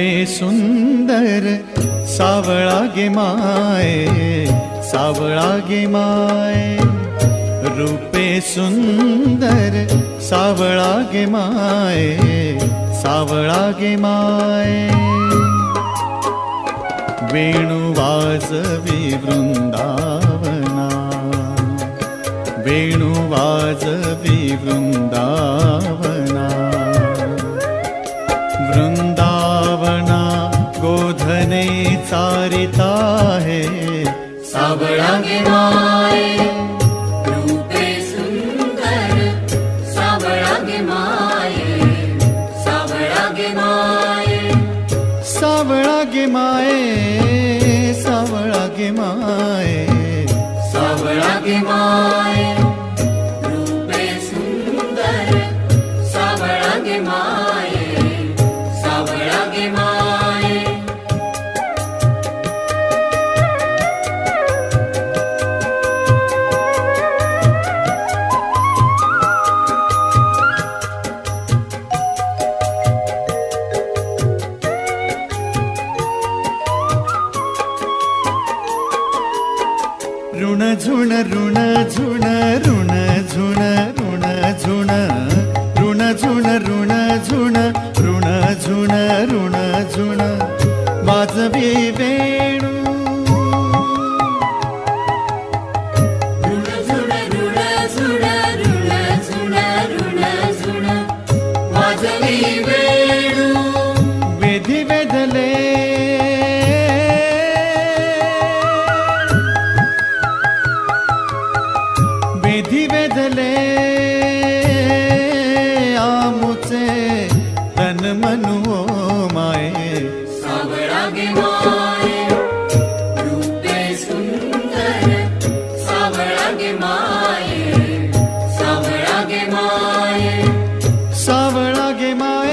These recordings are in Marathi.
रूपे सुंदर सावळा गे माय सावळा गे माय. रूपे सुंदर सावळा गे माय सावळा गे माय. वेणू वाजवी वृंदावना वेणू वाजवी गोधने चारिता है। सावळा गे माये रूपे सुंदर सावळा गे माये सावळा गे माये सावळा गे माये सावळा गे माये सावळा गे माये रूपे सुंदर सावळा गे माये ऋण झुण ऋण झुण ऋण झुण ऋण झुण ऋण झुण ऋण झुण ऋण झुण. वाजवी वेणू Maggie, my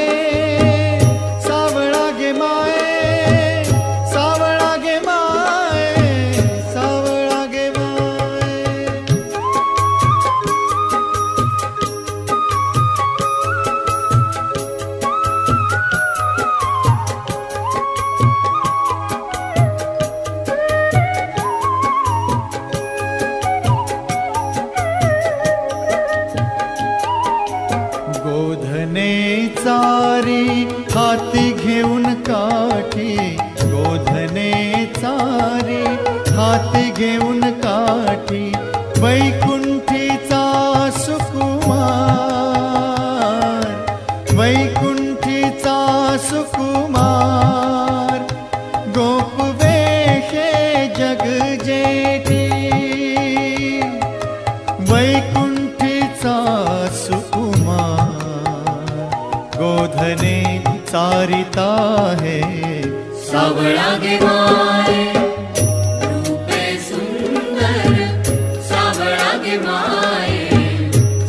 हाती घेऊन काठी गोधने चारी. हाती घेऊन काठी वैकुंठी सावळागे माय रूपे सुंदर सावळागे माय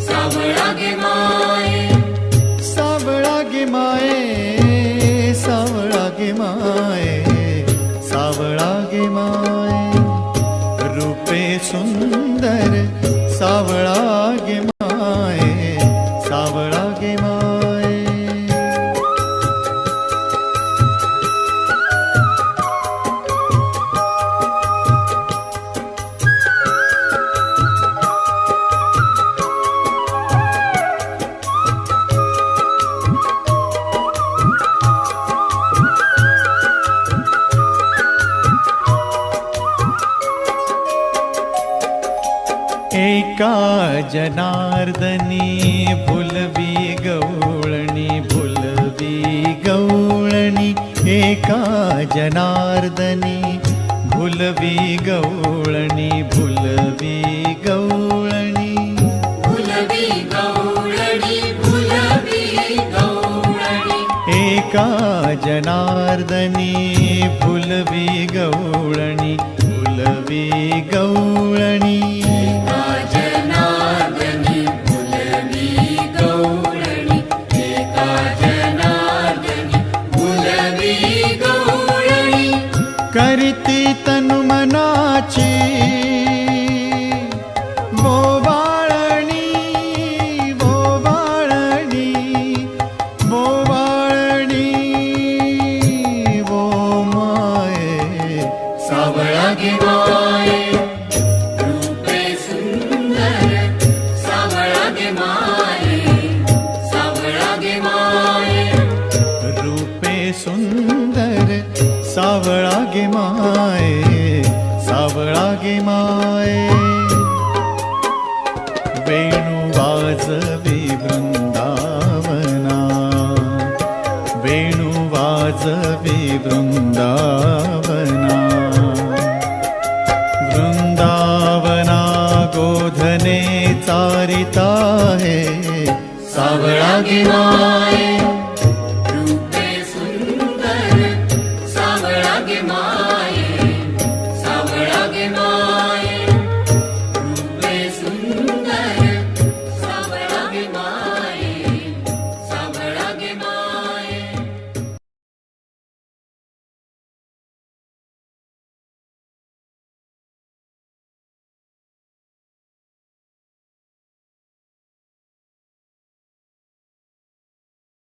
सावळागे माय सावळागे माय सावळागे माय सावळागे माय रूपे सुंदर सावळागे एका जनार्दनी भुलवी गवळणी भुलवी गवळणी. एका जनार्दनी भुलवी गवळणी भुलवी गवळणी. फुलवी गौळणी फुलवी गौळणी एका जनार्दनी भुलवी गवळणी भुलवी गवळणी. रूपे सुंदर सावळा गे माय सावळा गे माय। गोधने है सावळा गे